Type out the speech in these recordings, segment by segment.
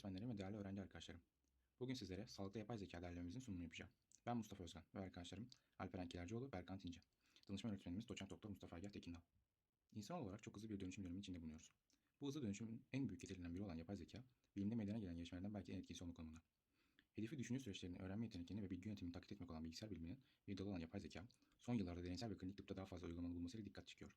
öğretmenlerim ve değerli öğrenci arkadaşlarım. Bugün sizlere sağlıklı yapay zeka derlememizin sunumunu yapacağım. Ben Mustafa Özkan ve arkadaşlarım Alperen Kilercioğlu, Berkan Tince. Danışman öğretmenimiz doçent doktor Mustafa Agah Tekindal. İnsan olarak çok hızlı bir dönüşüm dönemi içinde bulunuyoruz. Bu hızlı dönüşümün en büyük getirilerinden biri olan yapay zeka, bilimde meydana gelen gelişmelerden belki en etkisi olma konumunda. Hedefi düşünce süreçlerini, öğrenme yeteneklerini ve bilgi yönetimini taklit etmek olan bilgisayar biliminin bir dalı olan yapay zeka, son yıllarda deneysel ve klinik tıpta daha fazla uygulamalı bulmasıyla dikkat çekiyor.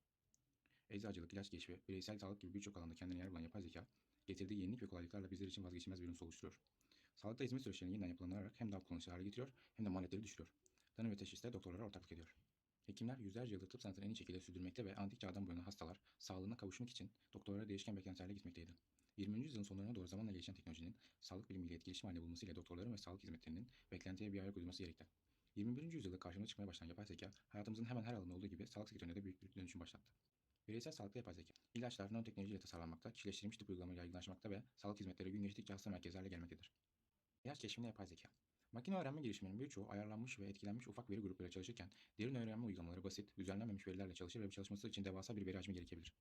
Eczacılık, ilaç keşfi, bireysel sağlık gibi birçok alanda kendine yer bulan yapay zeka, getirdiği yenilik ve kolaylıklarla bizler için vazgeçilmez bir unsur oluşturuyor. Sağlıkta hizmet süreçlerini yeniden yapılandırarak hem daha kullanışlı hale getiriyor hem de maliyetleri düşürüyor. Tanı ve teşhiste doktorlara ortaklık ediyor. Hekimler yüzlerce yıldır tıp sanatını en iyi şekilde sürdürmekte ve antik çağdan bu yana hastalar sağlığına kavuşmak için doktorlara değişken beklentilerle gitmekteydi. 20. yüzyılın sonlarına doğru zamanla gelişen teknolojinin sağlık bilimiyle etkileşim halinde bulunmasıyla doktorların ve sağlık hizmetlerinin beklentiye bir ayak uydurması gerekti. 21. yüzyılda karşımıza çıkmaya başlayan yapay zeka, hayatımızın hemen her alanında olduğu gibi sağlık sektöründe de büyük bir dönüşüm başlattı. Bireysel sağlıkta yapay zeka. İlaçlar nanoteknolojiyle tasarlanmakta, kişileştirilmiş tıp uygulamaları yaygınlaşmakta ve sağlık hizmetleri gün geçtikçe hasta merkezlerle gelmektedir. İlaç keşfinde yapay zeka. Makine öğrenme girişiminin birçoğu ayarlanmış ve etkilenmiş ufak veri gruplarıyla çalışırken derin öğrenme uygulamaları basit, düzenlenmemiş verilerle çalışır ve çalışması için devasa bir veri hacmi gerekebilir.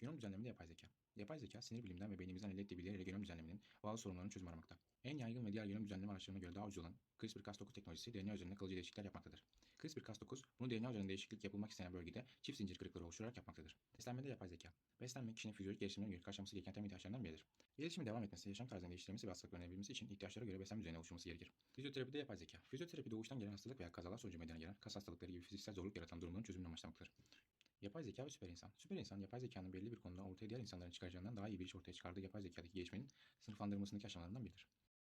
Genom düzenlemede yapay zeka. Yapay zeka sinir bilimden ve beynimizden elde ettiği bilgilerle genom düzenlemenin bazı sorunlarını çözüm aramakta. En yaygın ve diğer genom düzenleme araçlarına göre daha ucuz olan CRISPR-Cas9 teknolojisi DNA üzerinde kalıcı değişiklikler yapmaktadır. CRISPR-Cas9 bunu DNA üzerinde değişiklik yapılmak istenen bölgede çift zincir kırıkları oluşturarak yapmaktadır. Beslenmede yapay zeka. Beslenme kişinin fizyolojik gelişimine göre karşılaması gereken temel ihtiyaçlarından biridir. Gelişimin devam etmesi, yaşam tarzını değiştirmesi ve hastalık önlenebilmesi için ihtiyaçlara göre beslenme düzeni oluşturması gerekir. Fizyoterapide yapay zeka. Fizyoterapi doğuştan gelen hastalık veya kazalar sonucu meydana gelen kas hastalıkları gibi fiziksel zorluk yaratan durumların çözümünü amaçlamaktadır. Yapay zeka ve süper insan. Süper insan, yapay zekanın belli bir konuda ortaya diğer insanların çıkaracağından daha iyi bir iş ortaya çıkardığı yapay zekadaki gelişmenin sınıflandırılmasındaki aşamalarından biridir.